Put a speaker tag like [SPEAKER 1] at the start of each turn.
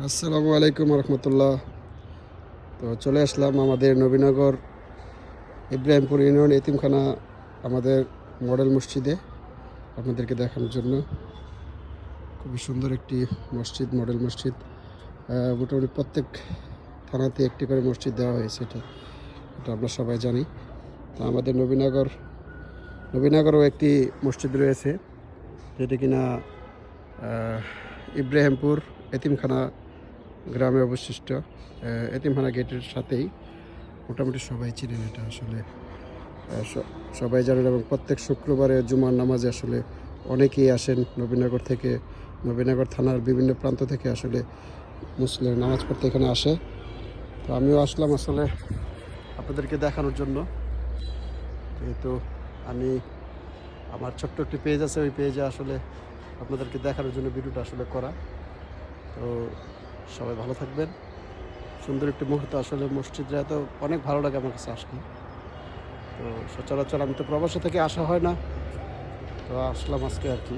[SPEAKER 1] আসসালামু আলাইকুম রহমতুল্লাহ। তো চলে আসলাম আমাদের নবীনগর ইব্রাহিমপুর ইউনিয়ন এতিমখানা আমাদের মডেল মসজিদে আপনাদেরকে দেখানোর জন্য। খুবই সুন্দর একটি মসজিদ, মডেল মসজিদ। মোটামুটি প্রত্যেক থানাতে একটি করে মসজিদ দেওয়া হয়েছে এটা। এটা আমরা সবাই জানি। তো আমাদের নবীনগর, নবীনগরও একটি মসজিদ রয়েছে। যেটি কিনা ইব্রাহিমপুর এতিমখানা গ্রামে অবশিষ্ট এতিমখানা গেটের সাথেই মোটামুটি সবাই চিনেন এটা আসলে। সবাই জানেন এবং প্রত্যেক শুক্রবারে জুমার নামাজে আসলে অনেকেই আসেন নবীনগর থেকে, নবীনগর থানার বিভিন্ন প্রান্ত থেকে আসলে মুসলিম নামাজ পড়তে এখানে আসে। তো আমিও আসলাম আসলে আপনাদেরকে দেখানোর জন্য। যেহেতু আমি, আমার ছোট্ট একটি পেজ আছে, ওই পেজে আসলে আপনাদেরকে দেখানোর জন্য ভিডিওটা আসলে করা। তো সবাই ভালো থাকবেন। সুন্দর একটি মুহূর্ত আসলে মসজিদরা এত অনেক ভালো লাগে আমার কাছে আসলে তো সচরাচর আমি তো প্রবাসে থেকে আসা হয় না। তো আসলাম আজকে আর কি।